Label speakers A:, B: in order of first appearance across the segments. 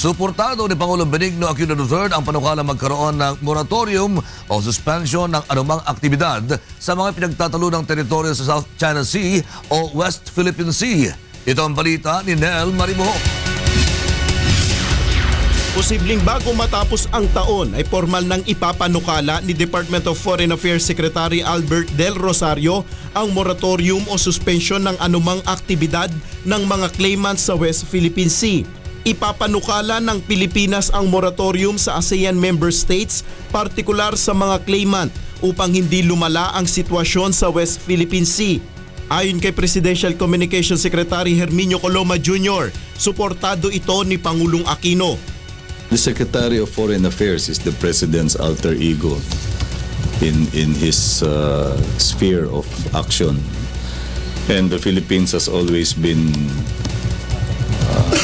A: Suportado ni Pangulong Benigno Aquino III ang panukala magkaroon ng moratorium o suspension ng anumang aktibidad sa mga pinagtatalunang teritoryo sa South China Sea o West Philippine Sea. Ito ang balita ni Nel Mariboho.
B: Posibleng bago matapos ang taon ay formal nang ipapanukala ni Department of Foreign Affairs Secretary Albert Del Rosario ang moratorium o suspension ng anumang aktibidad ng mga claimants sa West Philippine Sea. Ipapanukala ng Pilipinas ang moratorium sa ASEAN member states, partikular sa mga claimant upang hindi lumala ang sitwasyon sa West Philippine Sea. Ayon kay Presidential Communication Secretary Herminio Coloma Jr., suportado ito ni Pangulong Aquino.
C: The Secretary of Foreign Affairs is the President's alter ego in, in his uh, sphere of action. And the Philippines has always been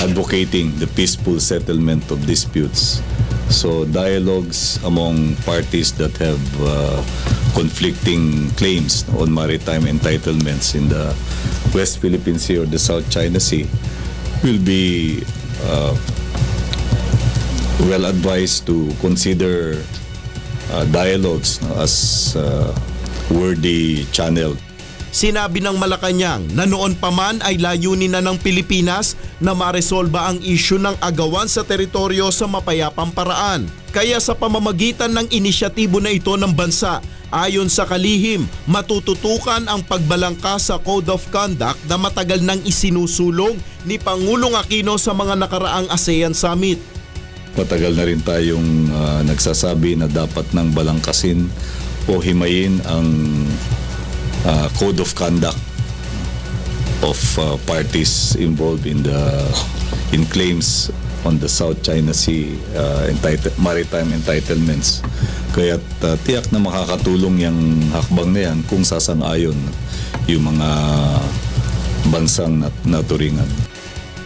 C: advocating the peaceful settlement of disputes. So dialogues among parties that have uh, conflicting claims on maritime entitlements in the West Philippine Sea or the South China Sea will be uh, well advised to consider uh, dialogues as uh, worthy channel.
B: Sinabi ng Malacanang na noon pa man ay layunin na ng Pilipinas na maresolba ang isyu ng agawan sa teritoryo sa mapayapang paraan. Kaya sa pamamagitan ng inisyatibo na ito ng bansa, ayon sa kalihim, matututukan ang pagbalangka sa Code of Conduct na matagal nang isinusulong ni Pangulong Aquino sa mga nakaraang ASEAN Summit.
C: Matagal na rin tayong uh, nagsasabi na dapat nang balangkasin o himayin ang uh, code of conduct of uh, parties involved in the in claims on the South China Sea uh, entitle, maritime entitlements. Kaya uh, tiyak na makakatulong yung hakbang na yan kung sasang-ayon yung mga bansang nat- naturingan.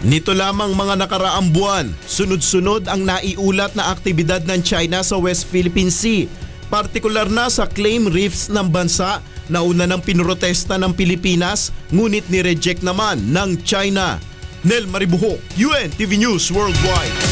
B: Nito lamang mga nakaraang buwan, sunod-sunod ang naiulat na aktibidad ng China sa West Philippine Sea, partikular na sa claim reefs ng bansa na una ng pinrotesta ng Pilipinas ngunit ni-reject naman ng China. Nel Maribuho, UN TV News Worldwide.